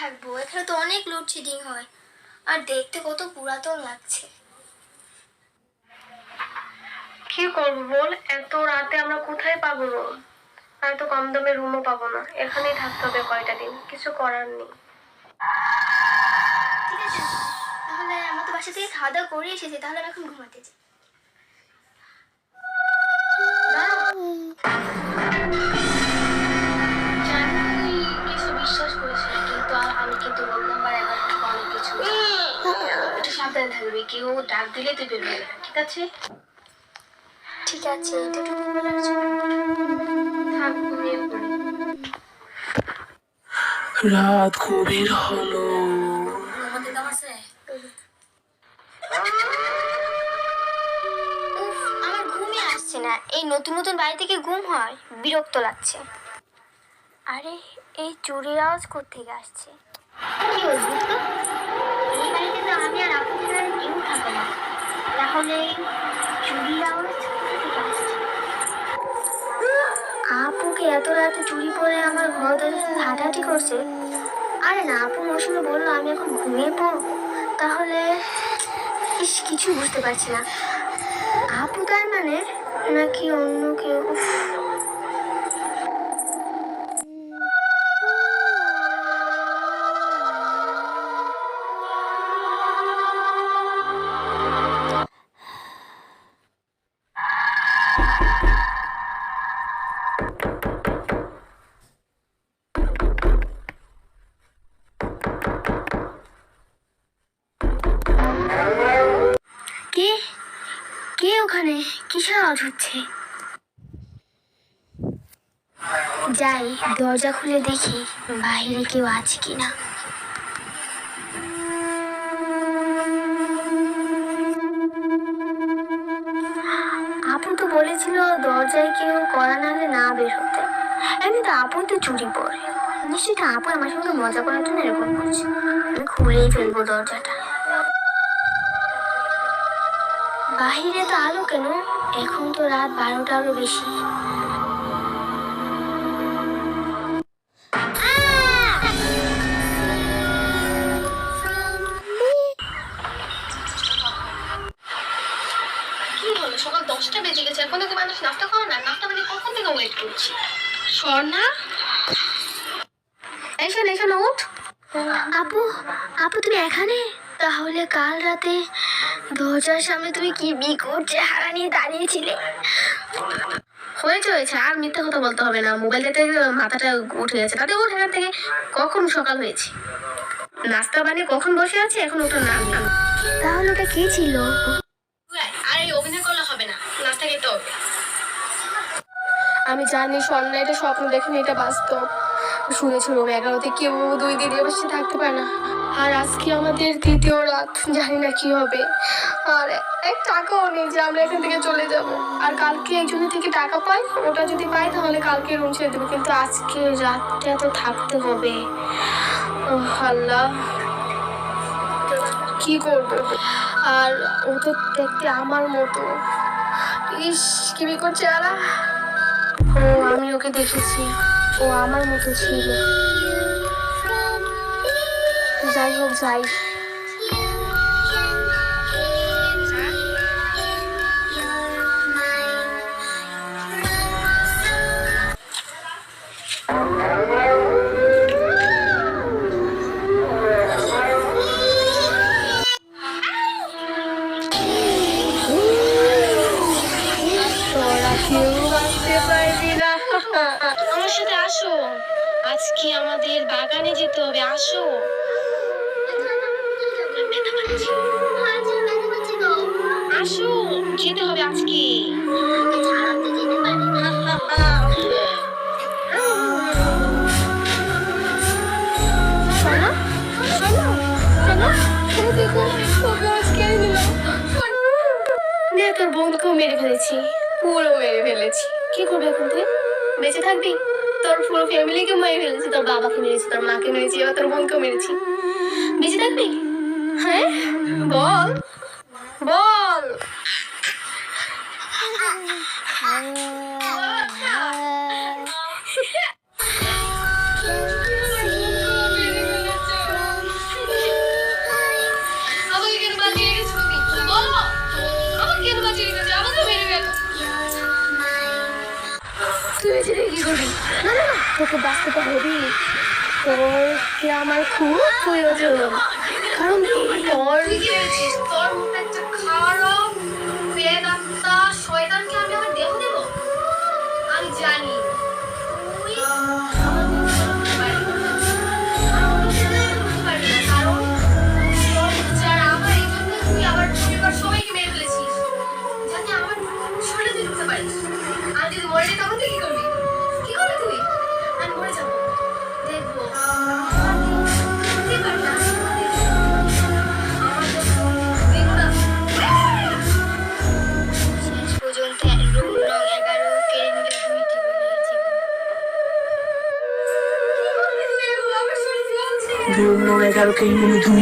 থাকব। এখানে তো অনেক লোডশেডিং হয়। আর দেখতে কত পুরাতন লাগছে। কি করব বল? এত রাতে আমরা কোথায় পাবো রুম আর তো কম দামে রুমও পাবো না। এখানেই থাকতে হবে কয়টা দিন? কিছু করার নেই। ঠিক আছে। তাহলে আমার তো বাসা থেকে খাওয়া দাওয়া করে এসেছি। তাহলে আমি এখন ঘুমাতে যাই। জানি কিছু বিশ্বাস করিস আর আমি কিন্তু রোল নাম্বার এগারো থেকে অনেক কিছু। একটু সাবধানে থাকবি কেউ ডাক দিলে তুই বের হয়ে ঠিক আছে? ঠিক আছে এতটুকু বলার জন্য রাত গভীর হলো। উফ, আমার ঘুমই আসছে না। এই নতুন নতুন বাড়ি থেকে ঘুম হয় বিরক্ত লাগছে। আরে এই চুরির আওয়াজ কোথেকে আসছে? কি অদ্ভুত তো? এই বাড়িতে তো আমি আর আপু ছাড়া কেউ থাকে না। তাহলে চুরির আওয়াজ কোথেকে আসছে? আপুকে এত রাতে চুরি পরে আমার ঘর দরজা হাঁটাহাঁটি করছে? আরে না আপু মৌসুমে বলল আমি এখন ঘুমিয়ে পড়ব। তাহলে ইস কিছু বুঝতে পারছি না। আপু তার মানে? নাকি অন্য কেউ? কে ওখানে? কিসের আওয়াজ হচ্ছে? যাই, দরজা খুলে দেখি বাইরে কেউ আছে কিনা। আপু তো বলেছিল দরজায় কেউ করা নালে না বের হতে। এমনি তো আপু তো চুরি পরে। নিশ্চয়ই আপু আমার সঙ্গে মজা করার জন্য এরকম করছে। আমি খুলেই ফেলব দরজাটা। বাহিরে তো আলো কেন? এখন তো রাত বারোটারও বেশি। সকাল দশটা বেজে গেছে। এখন থেকে মানুষ নাস্তা খাওয়া না? নাস্তা মানে কখন থেকে ওয়েট করছি? স্বর্ণা? এসো আপু আপু তুমি এখানে? তাহলে কাল রাতে দরজার সামনে তুমি কি বিকট চেহারা নিয়ে দাঁড়িয়েছিলে হয়েছে হয়েছে আর মিথ্যা কথা বলতে হবে না। মোবাইলটাতে মাথাটা উঠে গেছে। তাতে ওর এখান থেকে কখন সকাল হয়েছে? নাস্তা বানিয়ে কখন বসে আছে? এখন ওটা না। তাহলে ওটা কে ছিল আরে অভিনয় করলে হবে না নাস্তা খেতে হবে আমি জানি, স্বর্ণা এটা স্বপ্ন দেখেনি, এটা বাস্তব। শুনেছি রোম এগারোতে, কেউ দুই দিন বসে থাকতে পারে না। আর আজকে আমাদের দ্বিতীয় রাত, জানি না কি হবে। আর এক টাকাও নেই যে আমরা এখান থেকে চলে যাব। আর কালকে একজনের থেকে টাকা পাই, ওটা যদি পাই, তাহলে কালকে রুম ছেড়ে দেবো। কিন্তু আজকে রাতটা তো থাকতে হবে। আল্লাহ। কি করব? আর ও তো দেখতে আমার মতো। ইস, কি চেহারা। ও আমি ওকে দেখেছি। ও আমার মতো ছিল। যাই হোক যাই। তোরা আমার সাথে আসো। আজকে আমাদের বাগানে যেতে হবে আসো। আসো যেতে হবে আজকে। তোর বন্ধুকেও মেরে ফেলেছি। পুরো মেরে ফেলেছি। কি করবি এখন তুই? বেঁচে থাকবি? তোর পুরো ফ্যামিলিকে মেরে ফেলেছি, তোর বাবাকে মেরেছি, তোর মাকে মেরেছি, এবার তোর বোনকেও মেরেছি। বেঁচে থাকবি? হ্যাঁ? বল। বল। থেকে বাঁচতে পারবি তোরকে আমার খুব প্রয়োজন। কারণ তোর quero que em nome